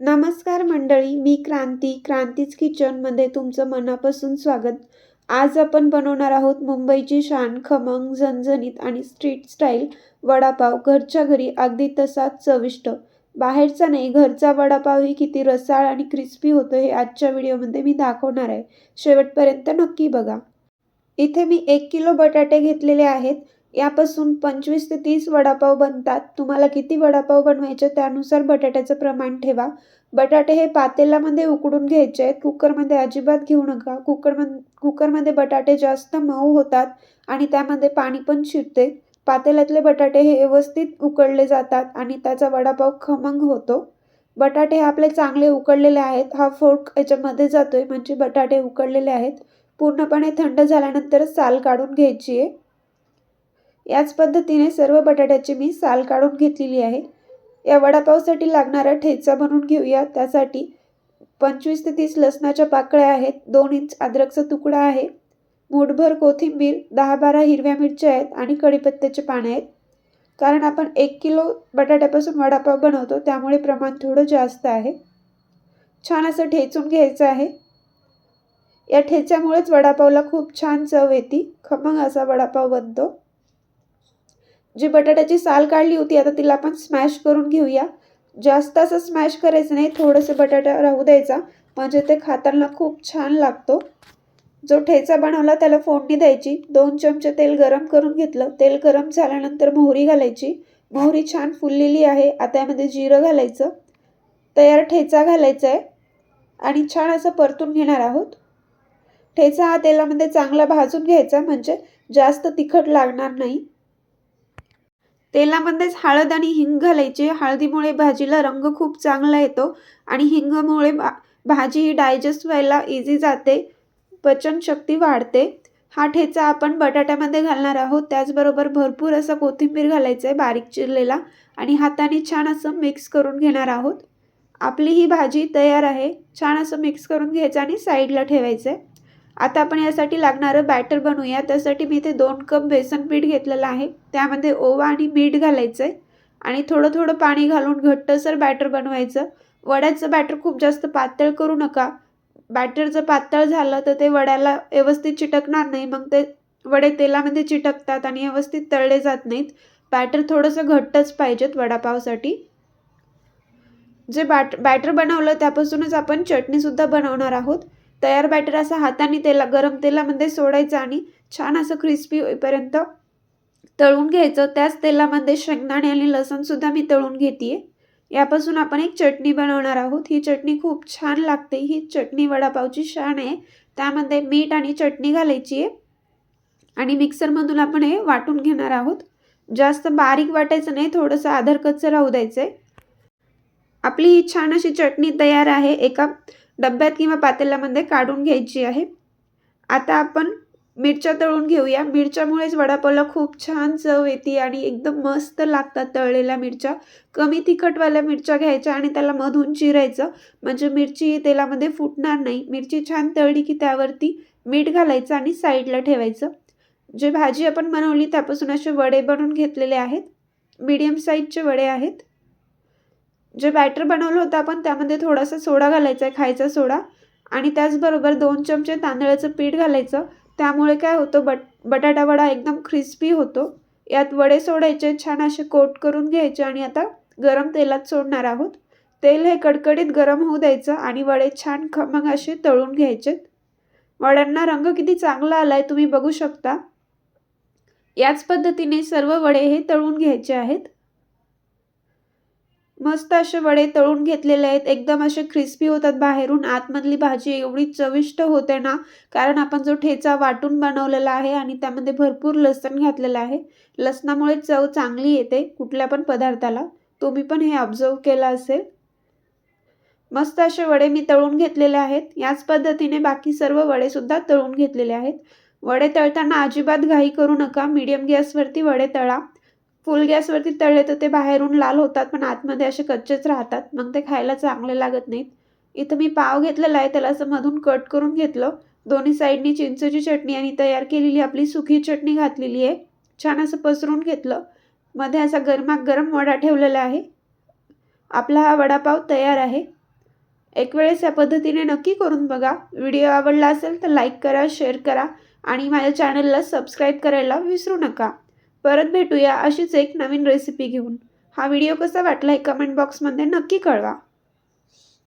नमस्कार मंडळी मी क्रांती क्रांतीज किचनमध्ये तुमचं मनापासून स्वागत. आज आपण बनवणार आहोत मुंबईची शान खमंग झणझणीत आणि स्ट्रीट स्टाईल वडापाव. घरच्या घरी अगदी तसाच चविष्ट. बाहेरचा नाही घरचा वडापावही किती रसाळ आणि क्रिस्पी होतो हे आजच्या व्हिडिओमध्ये मी दाखवणार आहे. शेवटपर्यंत नक्की बघा. इथे मी एक किलो बटाटे घेतलेले आहेत. यापासून पंचवीस ते तीस वडापाव बनतात. तुम्हाला किती वडापाव बनवायचे त्यानुसार बटाट्याचं प्रमाण ठेवा. बटाटे हे पातेल्यामध्ये उकडून घ्यायचे. आहेत कुकरमध्ये अजिबात घेऊ नका. कुकरम कुकरमध्ये बटाटे जास्त मऊ होतात आणि त्यामध्ये पाणी पण शिरते. पातेल्यातले बटाटे हे व्यवस्थित उकडले जातात आणि त्याचा वडापाव खमंग होतो. बटाटे हे आपले चांगले उकडलेले आहेत. हा फोर्क याच्यामध्ये जातोय. म्हणजे बटाटे उकडलेले आहेत. पूर्णपणे थंड झाल्यानंतर साल काढून घ्यायची आहे. याच पद्धतीने सर्व बटाट्याची मी साल काढून घेतलेली आहे. या वडापावसाठी लागणारा ठेचा बनवून घेऊया. त्यासाठी पंचवीस ते तीस लसणाच्या पाकळ्या आहेत. दोन इंच अद्रकचा तुकडा आहे. मूठभर कोथिंबीर दहा बारा हिरव्या मिरच्या आहेत आणि कढीपत्त्याचे पाने आहेत. कारण आपण एक किलो बटाट्यापासून वडापाव बनवतो त्यामुळे प्रमाण थोडं जास्त आहे. छान असं ठेचून घ्यायचं आहे. या ठेच्यामुळेच वडापावला खूप छान चव येते. खमंग असा वडापाव बनतो. जी बटाट्याची साल काढली होती आता तिला आपण स्मॅश करून घेऊया. जास्त असं स्मॅश करायचं नाही थोडंसं बटाटा राहू द्यायचा. म्हणजे ते खाताना खूप छान लागतो. जो ठेचा बनवला त्याला फोडणी द्यायची. दोन चमचे तेल गरम करून घेतलं. तेल गरम झाल्यानंतर मोहरी घालायची. मोहरी छान फुललेली आहे. आता यामध्ये जिरं घालायचं. तयार ठेचा घालायचा आहे आणि छान असं परतून घेणार आहोत. ठेचा हा तेलामध्ये चांगला भाजून घ्यायचा. म्हणजे जास्त तिखट लागणार नाही. तेलामध्येच हळद आणि हिंग घालायची. हळदीमुळे भाजीला रंग खूप चांगला येतो आणि हिंगमुळे भा भाजी डायजेस्ट व्हायला इझी जाते. पचनशक्ती वाढते. हा ठेचा आपण बटाट्यामध्ये घालणार आहोत. त्याचबरोबर भरपूर असं कोथिंबीर घालायचं आहे बारीक चिरलेला आणि हाताने छान असं मिक्स करून घेणार आहोत. आपली ही भाजी तयार आहे. छान असं मिक्स करून घ्यायचं आणि साईडला ठेवायचं आहे आता आपण यासाठी लागणारं बॅटर बनवूया. त्यासाठी मी इथे दोन कप बेसन पीठ घेतलेलं आहे. त्यामध्ये ओवा आणि मीठ घालायचं आहे आणि थोडं थोडं पाणी घालून घट्टसर बॅटर बनवायचं. वड्याचं बॅटर खूप जास्त पातळ करू नका. बॅटर जर पातळ झालं तर ते वड्याला व्यवस्थित चिटकणार नाही. मग ते वडे तेलामध्ये चिटकतात आणि व्यवस्थित तळले जात नाहीत. बॅटर थोडंसं घट्टच पाहिजेत वडापावसाठी. जे बॅट बॅटर बनवलं त्यापासूनच आपण चटणीसुद्धा बनवणार आहोत. तयार बॅटर असा हाताने तेला गरम तेलामध्ये सोडायचं आणि छान असं क्रिस्पी होईपर्यंत तळून घ्यायचं. त्याच तेलामध्ये शेंगदाणे आणि लसणसुद्धा मी तळून घेते यापासून आपण एक चटणी बनवणार आहोत. ही चटणी खूप छान लागते. ही चटणी वडापावची शान आहे. त्यामध्ये मीठ आणि चटणी घालायची आहे आणि मिक्सरमधून आपण हे वाटून घेणार आहोत. जास्त बारीक वाटायचं नाही. थोडंसं आधर कच्चं राहू द्यायचं आहे आपली ही छान अशी चटणी तयार आहे. एका डब्यात किंवा पातेल्यामध्ये काढून घ्यायची आहे. आता आपण मिरच्या तळून घेऊया. मिरच्यामुळेच वडापावला खूप छान चव येते आणि एकदम मस्त लागतात तळलेल्या मिरच्या. कमी तिखटवाल्या मिरच्या घ्यायच्या आणि त्याला मधून चिरायचं. म्हणजे मिरची तेलामध्ये फुटणार नाही. मिरची छान तळली की त्यावरती मीठ घालायचं आणि साईडला ठेवायचं. जे भाजी आपण बनवली त्यापासून असे वडे बनवून घेतलेले आहेत. मीडियम साईजचे वडे आहेत. जे बॅटर बनवलं होतं आपण त्यामध्ये थोडासा सोडा घालायचा आहे खायचा सोडा. आणि त्याचबरोबर दोन चमचे तांदळाचं पीठ घालायचं. त्यामुळे काय होतं बट बटाटा वडा एकदम क्रिस्पी होतो. यात वडे सोडायचे छान असे कोट करून घ्यायचे आणि आता गरम तेलात सोडणार आहोत. तेल हे कडकडीत गरम होऊ द्यायचं आणि वडे छान खमंग असे तळून घ्यायचे. वड्यांना रंग किती चांगला आला आहे तुम्ही बघू शकता. याच पद्धतीने सर्व वडे हे तळून घ्यायचे आहेत. मस्त असे वडे तळून घेतलेले आहेत. एकदम असे क्रिस्पी होतात बाहेरून. आतमधली भाजी एवढी चविष्ट होते ना कारण आपण जो ठेचा वाटून बनवलेला आहे आणि त्यामध्ये भरपूर लसण घातलेलं आहे. लसणामुळे चव चांगली येते कुठल्या पण पदार्थाला. तुम्ही पण हे ऑब्झर्व केलं असेल. मस्त असे वडे मी तळून घेतलेले आहेत. याच पद्धतीने बाकी सर्व वडेसुद्धा तळून घेतलेले आहेत. वडे तळताना अजिबात घाई करू नका. मीडियम गॅसवरती वडे तळा. फुल गॅसवरती तळले तर ते बाहेरून लाल होतात पण आतमध्ये असे कच्चेच राहतात. मग ते खायला चांगले लागत नाहीत. इथं मी पाव घेतलेला आहे त्याला असं मधून कट करून घेतलं. दोन्ही साईडनी चिंचेची चटणी आणि तयार केलेली आपली सुकी चटणी घातलेली आहे. छान असं पसरून घेतलं. मध्ये असा गरमागरम वडा ठेवलेला आहे. आपला हा वडापाव तयार आहे. एक वेळेस या पद्धतीने नक्की करून बघा. व्हिडिओ आवडला असेल तर लाईक करा शेअर करा आणि माझ्या चॅनलला सबस्क्राईब करायला विसरू नका. परत भेटूया अशीच एक नवीन रेसिपी घेऊन. हा व्हिडिओ कसा वाटला हे कमेंट बॉक्समध्ये नक्की कळवा.